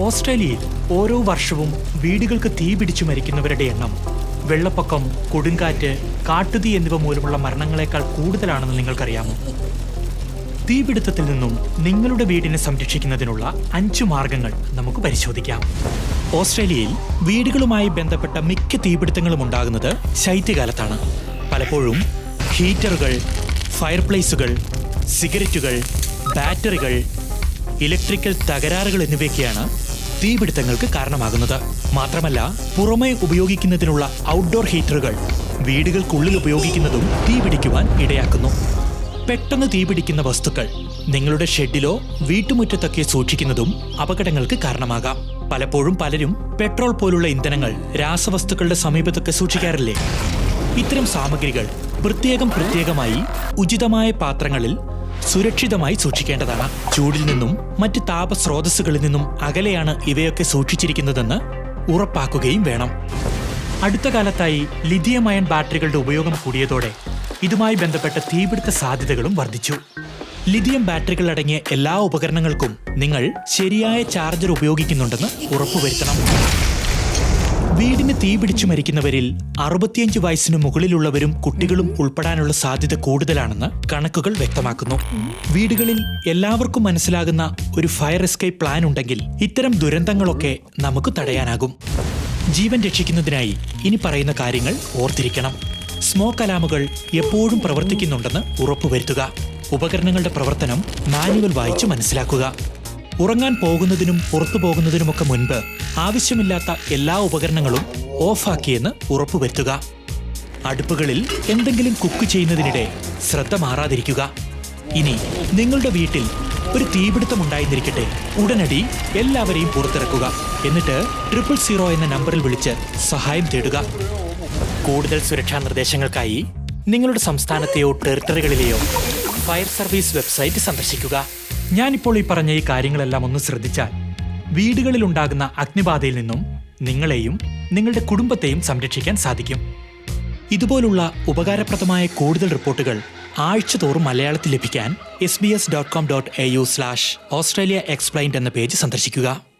ഓസ്ട്രേലിയയിൽ ഓരോ വർഷവും വീടുകൾക്ക് തീ പിടിച്ചു മരിക്കുന്നവരുടെ എണ്ണം വെള്ളപ്പൊക്കം കൊടുങ്കാറ്റ് കാട്ടുതീ എന്നിവ മൂലമുള്ള മരണങ്ങളെക്കാൾ കൂടുതലാണെന്ന് നിങ്ങൾക്കറിയാമോ? തീപിടുത്തത്തിൽ നിന്നും നിങ്ങളുടെ വീടിനെ സംരക്ഷിക്കുന്നതിനുള്ള അഞ്ച് മാർഗങ്ങൾ നമുക്ക് പരിശോധിക്കാം. ഓസ്ട്രേലിയയിൽ വീടുകളുമായി ബന്ധപ്പെട്ട മിക്ക തീപിടുത്തങ്ങളും ഉണ്ടാകുന്നത് ശൈത്യകാലത്താണ്. പലപ്പോഴും ഹീറ്ററുകൾ ഫയർപ്ലേസുകൾ സിഗരറ്റുകൾ ബാറ്ററികൾ ഇലക്ട്രിക്കൽ തകരാറുകൾ എന്നിവയൊക്കെയാണ് തീപിടുത്തങ്ങൾക്ക് കാരണമാകുന്നത്. മാത്രമല്ല പുറമെ ഉപയോഗിക്കുന്നതിനുള്ള ഔട്ട്ഡോർ ഹീറ്ററുകൾ വീടുകൾക്കുള്ളിൽ ഉപയോഗിക്കുന്നതും തീപിടിക്കുവാൻ ഇടയാക്കുന്നു. പെട്ടെന്ന് തീപിടിക്കുന്ന വസ്തുക്കൾ നിങ്ങളുടെ ഷെഡിലോ വീട്ടുമുറ്റത്തൊക്കെ സൂക്ഷിക്കുന്നതും അപകടങ്ങൾക്ക് കാരണമാകാം. പലപ്പോഴും പലരും പെട്രോൾ പോലുള്ള ഇന്ധനങ്ങൾ രാസവസ്തുക്കളുടെ സമീപത്തൊക്കെ സൂക്ഷിക്കാറില്ലേ? ഇത്തരം സാമഗ്രികൾ പ്രത്യേകം പ്രത്യേകമായി ഉചിതമായ പാത്രങ്ങളിൽ സുരക്ഷിതമായി സൂക്ഷിക്കേണ്ടതാണ്. ചൂടിൽ നിന്നും മറ്റ് താപസ്രോതസ്സുകളിൽ നിന്നും അകലെയാണ് ഇവയൊക്കെ സൂക്ഷിച്ചിരിക്കുന്നതെന്ന് ഉറപ്പാക്കുകയും വേണം. അടുത്ത കാലത്തായി ലിഥിയം അയൺ ബാറ്ററികളുടെ ഉപയോഗം കൂടിയതോടെ ഇതുമായി ബന്ധപ്പെട്ട തീപിടുത്ത സാധ്യതകളും വർദ്ധിച്ചു. ലിഥിയം ബാറ്ററികൾ അടങ്ങിയ എല്ലാ ഉപകരണങ്ങൾക്കും നിങ്ങൾ ശരിയായ ചാർജർ ഉപയോഗിക്കുന്നുണ്ടെന്ന് ഉറപ്പുവരുത്തണം. വീടിന് തീ പിടിച്ചു മരിക്കുന്നവരിൽ അറുപത്തിയഞ്ച് വയസ്സിന് മുകളിലുള്ളവരും കുട്ടികളും ഉൾപ്പെടാനുള്ള സാധ്യത കൂടുതലാണെന്ന് കണക്കുകൾ വ്യക്തമാക്കുന്നു. വീടുകളിൽ എല്ലാവർക്കും മനസ്സിലാകുന്ന ഒരു ഫയർ എസ്കേപ്പ് പ്ലാൻ ഉണ്ടെങ്കിൽ ഇത്തരം ദുരന്തങ്ങളൊക്കെ നമുക്ക് തടയാനാകും. ജീവൻ രക്ഷിക്കുന്നതിനായി ഇനി പറയുന്ന കാര്യങ്ങൾ ഓർത്തിരിക്കണം. സ്മോക്ക് അലാമുകൾ എപ്പോഴും പ്രവർത്തിക്കുന്നുണ്ടെന്ന് ഉറപ്പുവരുത്തുക. ഉപകരണങ്ങളുടെ പ്രവർത്തനം മാനുവൽ വായിച്ച് മനസ്സിലാക്കുക. ഉറങ്ങാൻ പോകുന്നതിനും പുറത്തു പോകുന്നതിനുമൊക്കെ മുൻപ് ആവശ്യമില്ലാത്ത എല്ലാ ഉപകരണങ്ങളും ഓഫാക്കിയെന്ന് ഉറപ്പുവരുത്തുക. അടുപ്പുകളിൽ എന്തെങ്കിലും കുക്ക് ചെയ്യുന്നതിനിടെ ശ്രദ്ധ മാറാതിരിക്കുക. ഇനി നിങ്ങളുടെ വീട്ടിൽ ഒരു തീപിടുത്തം ഉണ്ടായിരുന്നിരിക്കട്ടെ ഉടനടി എല്ലാവരെയും പുറത്തിറക്കുക. എന്നിട്ട് ട്രിപ്പിൾ സീറോ എന്ന നമ്പറിൽ വിളിച്ച് സഹായം തേടുക. കൂടുതൽ സുരക്ഷാ നിർദ്ദേശങ്ങൾക്കായി നിങ്ങളുടെ സംസ്ഥാനത്തെയോ ടെറിട്ടറികളിലെയോ ഫയർ സർവീസ് വെബ്സൈറ്റ് സന്ദർശിക്കുക. ഞാനിപ്പോൾ ഈ പറഞ്ഞ ഈ കാര്യങ്ങളെല്ലാം ഒന്ന് ശ്രദ്ധിച്ചാൽ വീടുകളിൽ ഉണ്ടാകുന്ന അഗ്നിബാധയിൽ നിന്നും നിങ്ങളെയും നിങ്ങളുടെ കുടുംബത്തെയും സംരക്ഷിക്കാൻ സാധിക്കും. ഇതുപോലുള്ള ഉപകാരപ്രദമായ കൂടുതൽ റിപ്പോർട്ടുകൾ ആഴ്ചതോറും മലയാളത്തിൽ ലഭിക്കാൻ S B S dot com dot A U slash Australia explained എന്ന പേജ് സന്ദർശിക്കുക.